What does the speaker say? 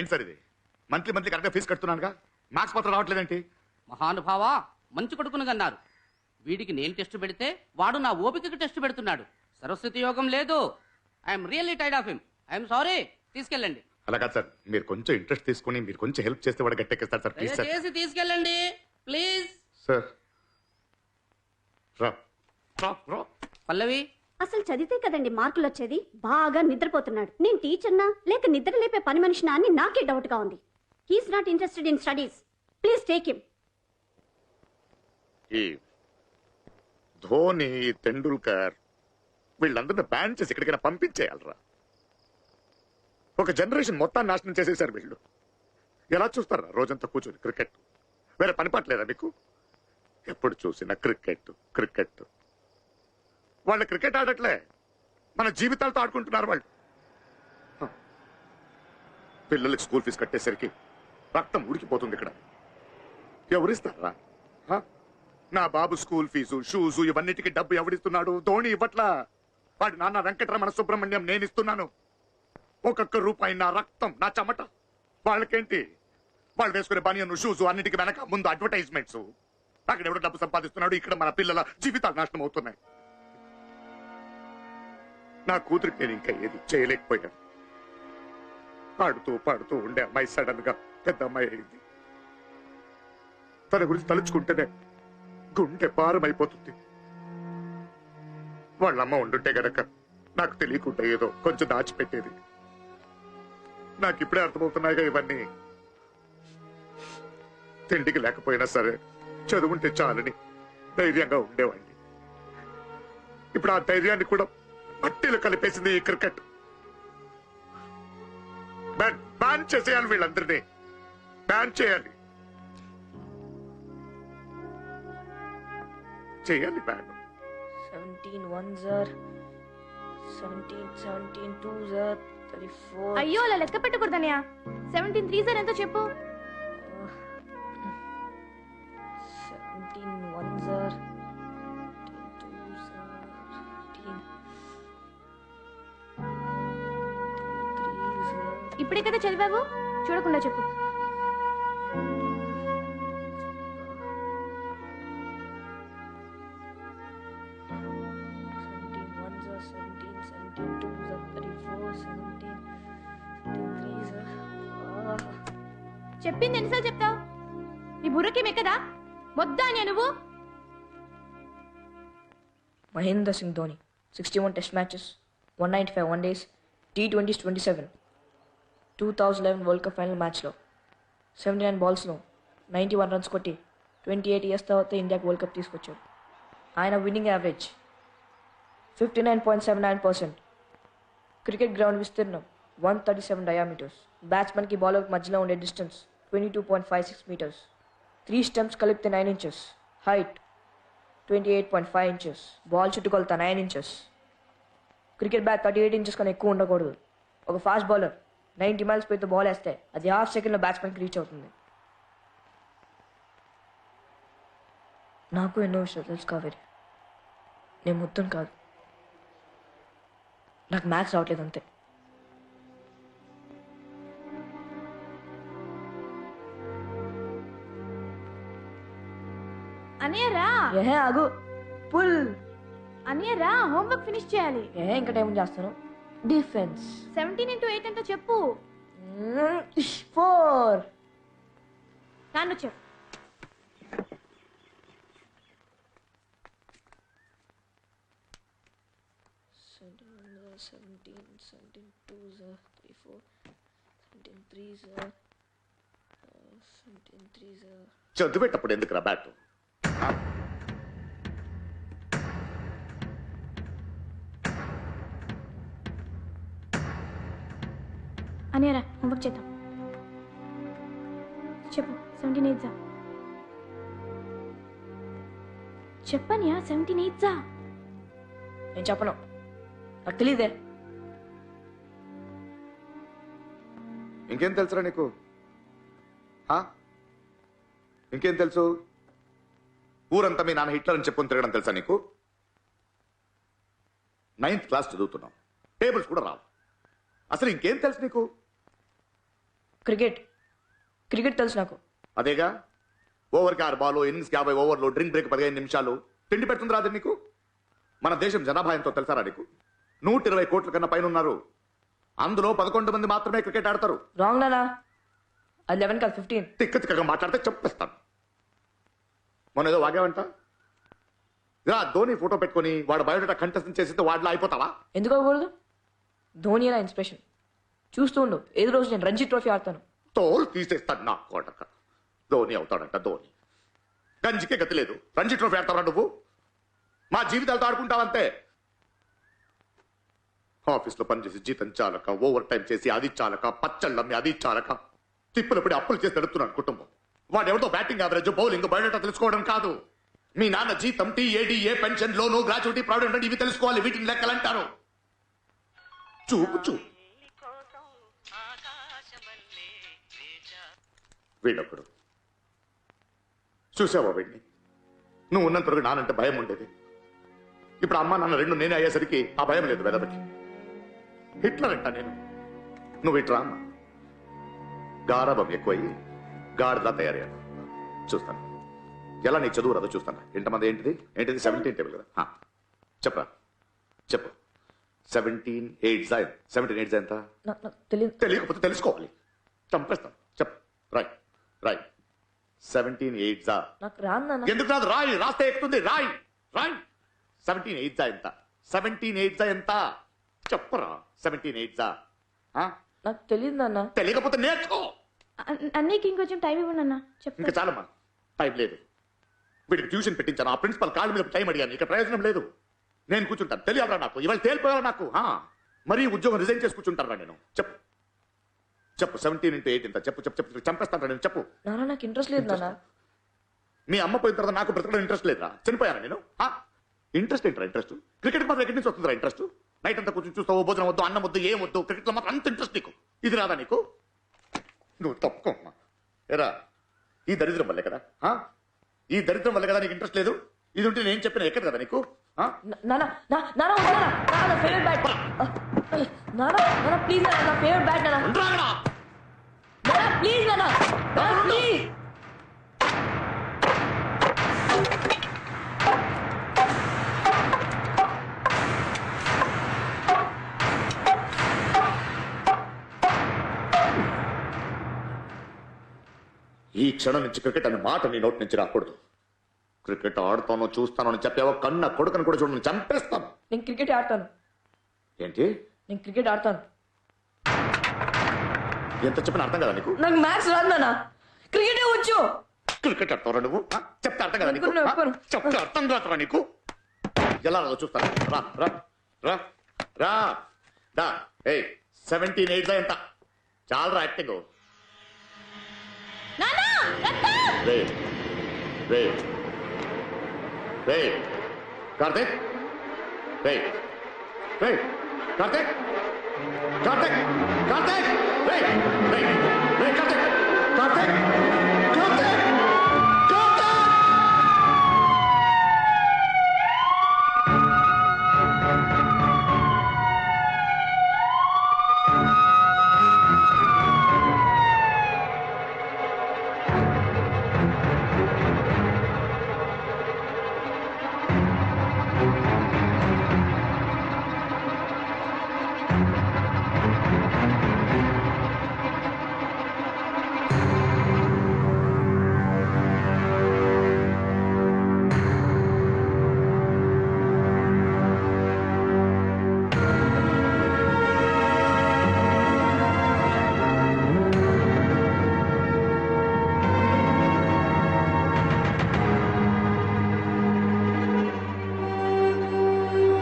ఏంటి సార్ ఇది? Monthly monthly కరెక్ట్గా ఫీజు కడుతున్నానుగా. మార్క్స్ పత్రం రావట్లేదేంటి? మహానుభావా మంచి కొడుకును కన్నారు వీడికి నేను టెస్ట్ పెడితే వాడు నా ఓపికకి టెస్ట్ పెడుతున్నాడు. సరస్వతి యోగం లేదు. ఐఎమ్ రియల్లీ టైడ్ ఆఫ్ హిమ్ ఐఎమ్ సారీ తీసుకెళ్ళండి. అలా కాదు సార్. మీరు కొంచెం ఇంట్రెస్ట్ తీసుకుని మీరు కొంచెం హెల్ప్ చేస్తే వాడు గట్టెక్కిస్తారు సార్. Please sir. దయచేసి తీసుకెళ్ళండి. ప్లీజ్. సార్. రా. రా రా. పల్లవి అసలు చదివితే కదండి మార్కులు వచ్చేది బాగా నిద్రపోతున్నాడు. నేను టీచర్నా? లేక నిద్ర లేపే పని మనిషినా అని నాకే డౌట్గా ఉంది. He's not interested in studies please take him ఈ ధోని తెండూల్కర్ వీళ్ళందరినీ బ్యాన్ చేసి ఎక్కడికైనా పంపించేయాలరా. ఒక జనరేషన్ మొత్తాన్ని నాశనం చేసేసారు వీళ్ళు. ఎలా చూస్తారా రోజంతా కూర్చొని క్రికెట్? వేరే పని పట్టలేదా మీకు? ఎప్పుడు చూసినా క్రికెట్ క్రికెట్. వాళ్ళు క్రికెట్ ఆడట్లే. మన జీవితాలతో ఆడుకుంటున్నారు వాళ్ళు. పిల్లలకి స్కూల్ ఫీజు కట్టేసరికి రక్తం ఉడికిపోతుంది ఇక్కడ. ఎవరిస్తారా? నా బాబు స్కూల్ ఫీజు షూజు ఇవన్నిటికీ డబ్బు ఎవడిస్తున్నాడు? ధోని ఇవ్వట్లా? వాడి నాన్న వెంకటరమణ సుబ్రహ్మణ్యం నేను ఇస్తున్నాను. ఒక్కొక్క రూపాయి నా రక్తం నా చెమట. వాళ్ళకేంటి? వాళ్ళు వేసుకునే బనియన్ షూజు అన్నిటికీ వెనక ముందు అడ్వర్టైజ్మెంట్స్ అక్కడ ఎవడో డబ్బు సంపాదిస్తున్నాడు ఇక్కడ మన పిల్లల జీవితాలు నాశనం అవుతున్నాయి. నా కూతురికి నేను ఇంకా ఏది చేయలేకపోయాను. పాడుతూ పాడుతూ ఉండే అమ్మాయి సడన్గా పెద్ద అమ్మాయి అయింది. తన గురించి తలుచుకుంటేనే గుండె పారమైపోతుంది వాళ్ళమ్మ ఉండుంటే గనక నాకు తెలియకుండా ఏదో కొంచెం దాచిపెట్టేది. నాకు ఇప్పుడే అర్థమవుతున్నాయిగా ఇవన్నీ. తిండికి లేకపోయినా సరే చదువుంటే చాలని ధైర్యంగా ఉండేవాడిని. ఇప్పుడు ఆ ధైర్యాన్ని కూడా మట్టిలో కలిపేసింది ఈ క్రికెట్. బ్యాన్ చేసేయాలి వీళ్ళందరినీ. బ్యాన్ చేయాలి. చేయాలి ban. 17 ones are 17, 17 twos are 34. అయ్యో అలా లెక్క పెట్టకూడదనయా సెవెంటీన్ త్రీ సార్ ఎంతో చెప్పు. ఇప్పుడే కదా చదివావు? చూడకుండా చెప్పు. చెప్పింది ఎన్నిసార్లు చెప్తావు? ఈ బుర్రకి మెక్కదా? వద్దా నేను Mahendra Singh Dhoni sixty one test matches one ninety five one days T twenty twenty seven two thousand eleven world cup final మ్యాచ్లో సెవెంటీ నైన్ బాల్స్లో నైంటీ వన్ రన్స్ కొట్టి ట్వంటీ ఎయిట్ ఇయర్స్ తర్వాత ఇండియాకి వరల్డ్ కప్ తీసుకొచ్చాడు. ఆయన winning average fifty nine point seven nine percent cricket ground విస్తీర్ణం one thirty seven diameters బ్యాట్స్మెన్కి బౌలర్కి మధ్యలో ఉండే distance twenty two point five six metres three stumps కలిపితే nine inches height twenty eight point five inches ball చుట్టుకొలత nine inches cricket bat thirty eight inches కన్నా ఎక్కువ ఉండకూడదు. ఒక ఫాస్ట్ బౌలర్ నైంటీ మైల్స్ పోయితే బాల్ వేస్తే అది హాఫ్ సెకండ్లో బ్యాట్స్మెన్కి రీచ్ అవుతుంది. నాకు ఎన్నో విషయాలు తెలుసు కావేరి. నేను మొత్తం కాదు. నాకు మ్యాథ్స్ రావట్లేదు అంతే. అనయ్య రా. ఏ ఆగు. పుల్. అనయ్య రా హోంవర్క్ ఫినిష్ చేయాలి. ఏ ఇంకా టైం చేస్తాను. డిఫెన్స్ సెవెంటీన్ ఇంటూ ఎయిట్ ఎంతో చెప్పు ఫోర్ నాన్న చెప్పు seventeen, seventeen twos are three four, seventeen threes are uh, seventeen threes are చదువుపెట్టప్పుడు ఎందుకురా బ్యాట్ అనయ్య రా హోంవర్క్ చేద్దాం. చెప్పు సెవెంటీన్ ఎయిట్ జా చెప్పనియా సెవెంటీన్ ఎయిట్ జా నేను చెప్పను. నాకు తెలియదే ఇంకేం తెలుసురా నీకు? ఆ? ఇంకేం తెలుసు? ఊరంతా మీ నాన్న హిట్లర్ అని చెప్పుకొని తిరగడం తెలుసా నీకు? నైన్త్ క్లాస్ చదువుతున్నాం. టేబుల్స్ కూడా రావు. అసలు ఇంకేం తెలుసు నీకు? క్రికెట్. క్రికెట్ తెలుసు నాకు. అదేగా? ఓవర్కి ఆరు బాల్ ఇన్నింగ్స్కి యాభై ఓవర్లు డ్రింక్ బ్రేక్ పదిహేను నిమిషాలు. తిండి పెడుతుంది రాదు నీకు? మన దేశం జనాభా ఎంతో తెలుసారా నీకు? నూట ఇరవై కోట్ల కన్నా పైన ఉన్నారు అందులో పదకొండు మంది మాత్రమే క్రికెట్ ఆడతారు. రాంగ్ నానా అది లెవెన్ కాదు ఫిఫ్టీన్. తిక్క తిక్కగా మాట్లాడితే చెప్పేస్తాను. మొన్న ఏదో వాగావంట? ఇలా ధోని ఫోటో పెట్టుకొని వాడు బయోడేటా కంటెస్ట్ చేసితే వాడిలో అయిపోతావా? ఎందుకు అవ్వకూడదు? ధోని నా ఇన్స్పిరేషన్. చూస్తూ ఉండు. ఏదో రోజు నేను రంజీ ట్రోఫీ ఆడతాను. తోలు తీసేస్తాడు నా కోటక ధోని అవుతాడంట ధోని. గంజికే గతి లేదు. రంజీ ట్రోఫీ ఆడతావా నువ్వు? మా జీవితాలతో ఆడుకుంటావంతే. ఆఫీస్లో పనిచేసి జీతం చాలక ఓవర్ టైం చేసి అది చాలక పచ్చళ్ళమ్మి అది చాలక తిప్పులు పడి అప్పులు చేసి నడుపుతున్నాడు కుటుంబం. వాడెవరితో బ్యాటింగ్ యావరేజ్ బౌలింగ్ బయోడేటా తెలుసుకోవడం కాదు. మీ నాన్న జీతం TAD A pension loan gratuity provident ఇవి తెలుసుకోవాలి వీటిని లెక్కలంటారు. చూపు చూపు. వీడొకడు చూసావా వీడిని నువ్వు ఉన్నంత వరకు నానంటే భయం ఉండేది. ఇప్పుడు అమ్మ నాన్న రెండు నేనే అయ్యేసరికి ఆ భయం లేదు వెదవకి. హిట్లర్ అంట నేను. నువ్వు ఇట్రా అమ్మ. గారభం ఎక్కువయ్యి గాడిలా తయారయ్యాను చూస్తాను. ఎలా నీకు చదువు రాదో చూస్తాను. ఎంతమంది ఏంటిది? ఏంటిది? సెవెంటీన్ టేబుల్ కదా. చెప్పరా. చెప్పు. సెవెంటీన్ ఎయిట్ సెవెంటీన్ ఎయిట్ ఎంత? తెలియకపోతే తెలుసుకోవాలి. చంపేస్తాను. చెప్ రాయ్ రాయ్ సెవెంటీన్ ఎయిట్ జా నాకు రాను నాన్న. ఎందుకు రాదు? రాయ్ రాస్తే ఎక్కుతుంది. రాయ్ రాయ్. సెవెంటీన్ ఎయిట్ జా ఎంత? సెవెంటీన్ ఎయిట్ జా ఎంత? చెప్పరా? సెవెంటీన్ ఎయిట్ జా ఆ? నాకు తెలియదు నాన్న. తెలియకపోతే నేర్చుకో. అన్- అన్నయ్యకి ఇంకొంచెం టైం ఇవ్వండి అన్న ఇంకా చెప్తా చాలమ్మా. టైం లేదు. వీడికి ట్యూషన్ పెట్టించాను. ఆ ప్రిన్సిపల్ కాళ్ళ మీద టైం అడిగాను. ఇక ప్రయోజనం లేదు. నేను కూర్చుంటాను. తెలియాలరా నాకు. ఇవాళ తేలిపోయారా నాకు? ఆ. మరీ ఉద్యోగం రిజైన్ చేసి కూర్చుంటారా నేను. చెప్పు. చెప్పు సెవెంటీన్ ఇంటూ ఎయిట్ ఇంత చెప్పు చెప్పు చెప్పు చంపేస్తాను నేను చెప్పు. నాకు ఇంట్రెస్ట్ లేదు నాన్న. మీ అమ్మ పోయిన తర్వాత నాకు బ్రతకడం ఇంట్రెస్ట్ లేదురా. చనిపోయాను నేను? ఇంట్రెస్ట్ ఏంట్రా ఇంట్రెస్ట్ క్రికెట్ మాత్రం ఎక్కడి నుంచి వస్తుందిరా ఇంట్రెస్ట్ నైట్ అంతా కూర్చొని చూస్తావు భోజనం వద్దు అన్నం వద్దు ఏం వద్దు క్రికెట్లో మాత్రం అంత ఇంట్రెస్ట్ నీకు. ఇది రాదా నీకు? నువ్వు తప్పుకో అమ్మా. ఎరా ఈ దరిద్రం వల్లే కదా ఆ? ఈ దరిద్రం వల్లే కదా నీకు ఇంట్రెస్ట్ లేదు? ఇది ఉంటే నేను చెప్పిన ఎక్కడ కదా నీకు? ఫేవరెట్ బ్యాట్ ప్లీజ్ నా ఫేవరెట్ బ్యాట్ ప్లీజ్ ప్లీజ్ ఈ క్షణం నుంచి క్రికెట్ అనే మాట నీ నోటి నుంచి రాకూడదు. క్రికెట్ ఆడుతాను చూస్తాను అని చెప్పావో కన్న కొడుకుని కూడా చూడని చంపేస్తాను. నేను క్రికెట్ ఆడతాను. ఏంటి? నేను క్రికెట్ ఆడతాను. ఎంత చెప్పిన అర్థం కదా నీకు? నాకు మ్యాథ్స్ రాదు నాన్న. క్రికెటే వచ్చు. క్రికెట్ ఆడతావురా నువ్వు? ఆ? చెప్తే అర్థం కదా నీకు? ఒప్పుకోను, ఆ? ఒప్పుకోను. చెప్తే అర్థం కాదురా నీకు? ఎలా రాదో చూస్తాను. రా రా రా రా. దా. ఏయ్ సెవెంటీన్ ఎయిట్ ఎంత? చాలా యాక్టింగ్. నాన్న రక్తం రే రే. రే కార్తిక్ రే రే కార్తిక్ కార్తిక్ కార్తిక్ రే రే రే కార్తిక్ కార్తిక్